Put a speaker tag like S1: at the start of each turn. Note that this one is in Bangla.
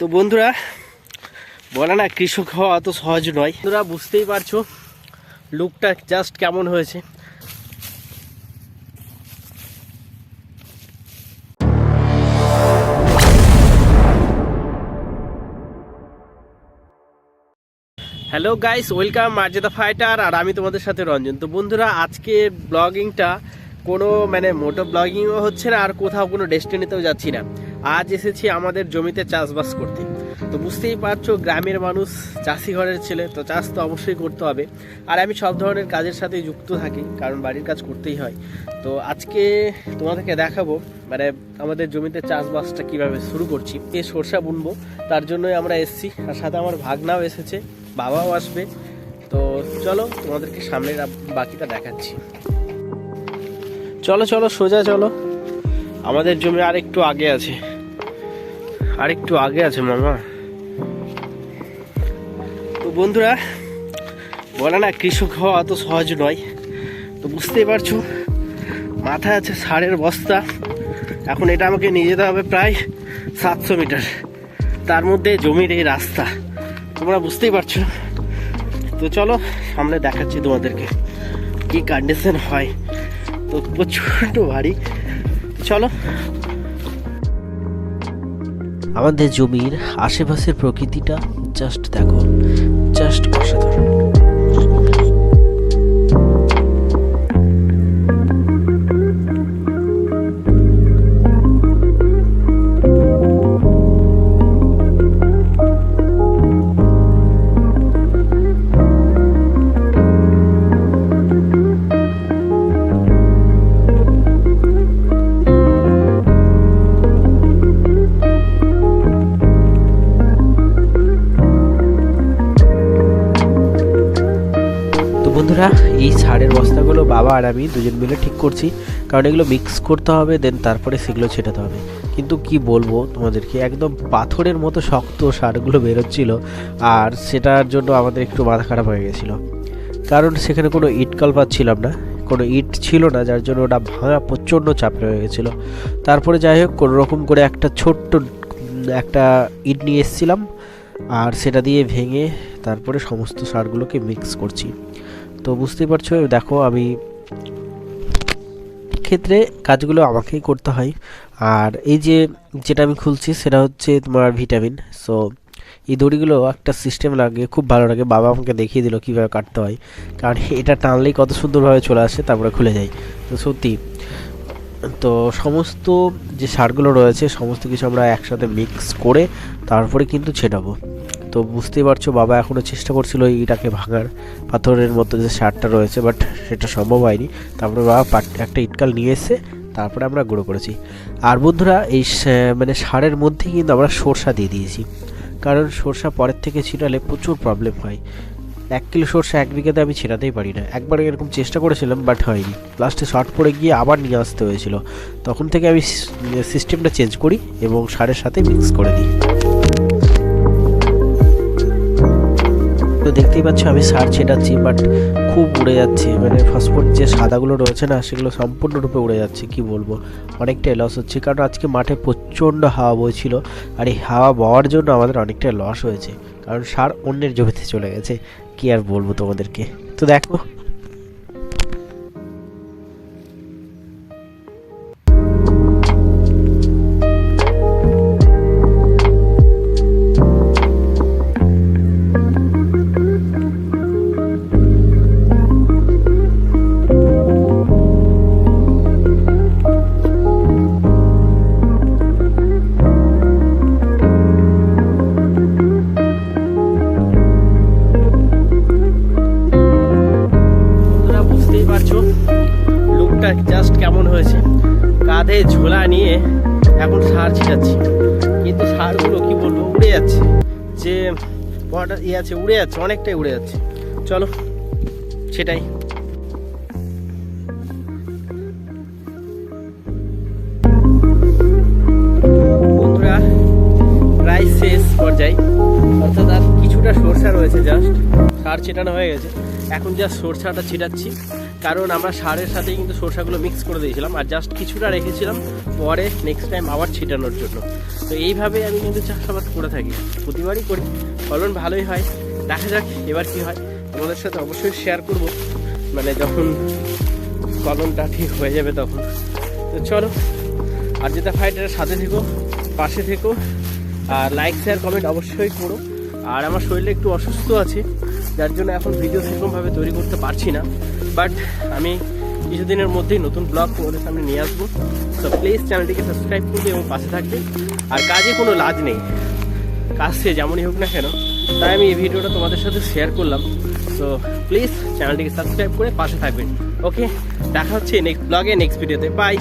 S1: তো বন্ধুরা, বলে না, কৃষক হওয়া অত সহজ নয়। বন্ধুরা, বুঝতেই পারছ, লুকটা জাস্ট কেমন হয়েছে। হ্যালো গাইস ওয়েলকাম মার্জেদা ফাইটার আর আমি তোমাদের সাথে রঞ্জন। তো বন্ধুরা, আজকে ব্লগিংটা কোনো মানে মোটো ব্লগিংও হচ্ছে না, আর কোথাও কোনো ডেস্টিনিতেও যাচ্ছি না। আজ এসেছি আমাদের জমিতে চাষবাস করতে। তো বুঝতেই পারছ, গ্রামের মানুষ চাষি ঘরের ছেলে, তো চাষ তো অবশ্যই করতে হবে। আর আমি সব ধরনের কাজের সাথে যুক্ত থাকি, কারণ বাড়ির কাজ করতেই হয়। তো আজকে তোমাদেরকে দেখাবো মানে আমাদের জমিতে চাষবাসটা কীভাবে শুরু করছি। এ সরষা বুনবো, তার জন্যই আমরা এসেছি। আর সাথে আমার ভাগনাও এসেছে, বাবাও আসবে। তো চলো তোমাদেরকে সামনে বাকিটা দেখাচ্ছি। চলো চলো, সোজা চলো। আমাদের জমি আর একটু আগে আছে। আর একটু আগে আছে মামা। তো বন্ধুরা, বলে না, কৃষক হওয়া অত সহজ নয়। তো বুঝতেই পারছ, মাথায় আছে সারের বস্তা। এখন এটা আমাকে নিয়ে যেতে হবে প্রায় সাতশো মিটার। তার মধ্যে জমির এই রাস্তা। তোমরা বুঝতেই পারছ। তো চলো, সামনে দেখাচ্ছি তোমাদেরকে কি কন্ডিশন হয়। তো প্রচণ্ড ভারী। চলো। আমাদের জমির আশেপাশের প্রকৃতিটা জাস্ট দেখো জাস্ট অসাধারণ। এই ছাড়ের বস্তাগুলো বাবা আর আমি দুজন মিলে ঠিক করছি। কারণ এগুলো মিক্স করতে হবে দেন তারপরে সেগুলো ছেটাতে হবে। কিন্তু কি বলব তোমাদেরকে, একদম পাথরের মতো শক্ত সারগুলো বেরোচ্ছিল আর সেটার জন্য আমাদের একটু মাথা খারাপ হয়ে গেছিল। কারণ সেখানে কোনো ইট কল পাচ্ছিলাম না। কোনো ইট ছিল না, যার জন্য ওটা ভাঙা প্রচণ্ড চাপে হয়ে গেছিল। তারপরে যাই হোক কোনো রকম করে একটা ছোট্ট একটা ইট নিয়ে এসেছিলাম। আর সেটা দিয়ে ভেঙে তারপরে সমস্ত সারগুলোকে মিক্স করছি। তো বুঝতেই পারছ, দেখো আমি ক্ষেত্রে কাজগুলো আমাকেই করতে হয়। আর এই যে যেটা আমি খুলছি সেটা হচ্ছে তোমার ভিটামিন। সো এই দড়িগুলো একটা সিস্টেম লাগে, খুব ভালো লাগে। বাবা আমাকে দেখিয়ে দিল কীভাবে কাটতে হয়। কারণ এটা টানলেই কত সুন্দরভাবে চলে আসে, তারপরে খুলে যায়। তো সত্যি, তো সমস্ত যে সারগুলো রয়েছে, সমস্ত কিছু আমরা একসাথে মিক্স করে তারপরে কিন্তু ছেটাবো। তো বুঝতেই পারছ, বাবা এখনও চেষ্টা করছিল এইটাকে ভাঙার। পাথরের মতো যে সারটা রয়েছে বাট সেটা সম্ভব হয়নি। তারপরে বাবা একটা ইটকাল নিয়ে এসে তারপরে আমরা গুঁড়ো করেছি। আর বন্ধুরা, এই মানে সারের মধ্যেই কিন্তু আমরা সরষা দিয়ে দিয়েছি। কারণ সরষা পরের থেকে ছিটালে প্রচুর প্রবলেম হয়। এক কিলো সরষা এক বিঘাতে আমি ছেটাতেই পারি না। একবার এরকম চেষ্টা করেছিলাম বাট হয়নি। লাস্টে শর্ট পড়ে গিয়ে আবার নিয়ে আসতে হয়েছিল। তখন থেকে আমি সিস্টেমটা চেঞ্জ করি এবং সারের সাথে মিক্স করে দিই। দেখতেই পাচ্ছ আমি সার ছেটাচ্ছি বাট খুব উড়ে যাচ্ছে। মানে ফাস্টফুড যে সাদাগুলো রয়েছে না, সেগুলো সম্পূর্ণরূপে উড়ে যাচ্ছে, কি বলব? অনেকটাই লস হচ্ছে, কারণ আজকে মাঠে প্রচণ্ড হাওয়া বইছিল, আর এই হাওয়া বওয়ার জন্য আমাদের অনেকটাই লস হয়েছে, কারণ সার অন্যের জমিতে চলে গেছে, কি আর বলব তোমাদেরকে? তো দেখো হয়েছে কাঁধে ঝোলা নিয়ে এখন সার ছিটাচ্ছি। কিন্তু সারগুলো কি বলব, উড়ে যাচ্ছে। যে বর্ডার ইয়ে আছে, উড়ে যাচ্ছে, অনেকটাই উড়ে যাচ্ছে। চলো, সেটাই। বন্ধুরা, প্রায় শেষ পর্যায়ে। অর্থাৎ আর কিছুটা সরষা রয়েছে জাস্ট সার ছিটানো হয়ে গেছে। এখন জাস্ট সরষাটা ছিটাচ্ছি। কারণ আমরা সারের সাথে কিন্তু সরষাগুলো মিক্স করে দিয়েছিলাম আর জাস্ট কিছুটা রেখেছিলাম, পরে নেক্সট টাইম আবার ছিটানোর জন্য। তো এইভাবে আমি কিন্তু চাষাবাদ করে থাকি, প্রতিবারই করি। ফলন ভালোই হয়, দেখা যাক এবার কি হয়। তোমাদের সাথে অবশ্যই শেয়ার করব মানে যখন ফলনটা ঠিক হয়ে যাবে তখন। তো চলো আর যেটা ফাইটারের সাথে থেকো, পাশে থেকো, আর লাইক শেয়ার কমেন্ট অবশ্যই করো। আর আমার শরীরে একটু অসুস্থ আছে যার জন্য এখন ভিডিও সেরকমভাবে তৈরি করতে পারছি না। বাট আমি কিছুদিনের মধ্যেই নতুন ব্লগ তোমাদের সামনে নিয়ে আসব। তো প্লিজ চ্যানেলটিকে সাবস্ক্রাইব করবে এবং পাশে থাকবে। আর কাজে কোনো লাজ নেই। কাজ সে যেমনই হোক না কেন, তাই আমি এই ভিডিওটা তোমাদের সাথে শেয়ার করলাম। সো প্লিজ চ্যানেলটিকে সাবস্ক্রাইব করে পাশে থাকবেন ওকে দেখা হচ্ছে নেক্সট ব্লগে নেক্সট ভিডিওতে বাই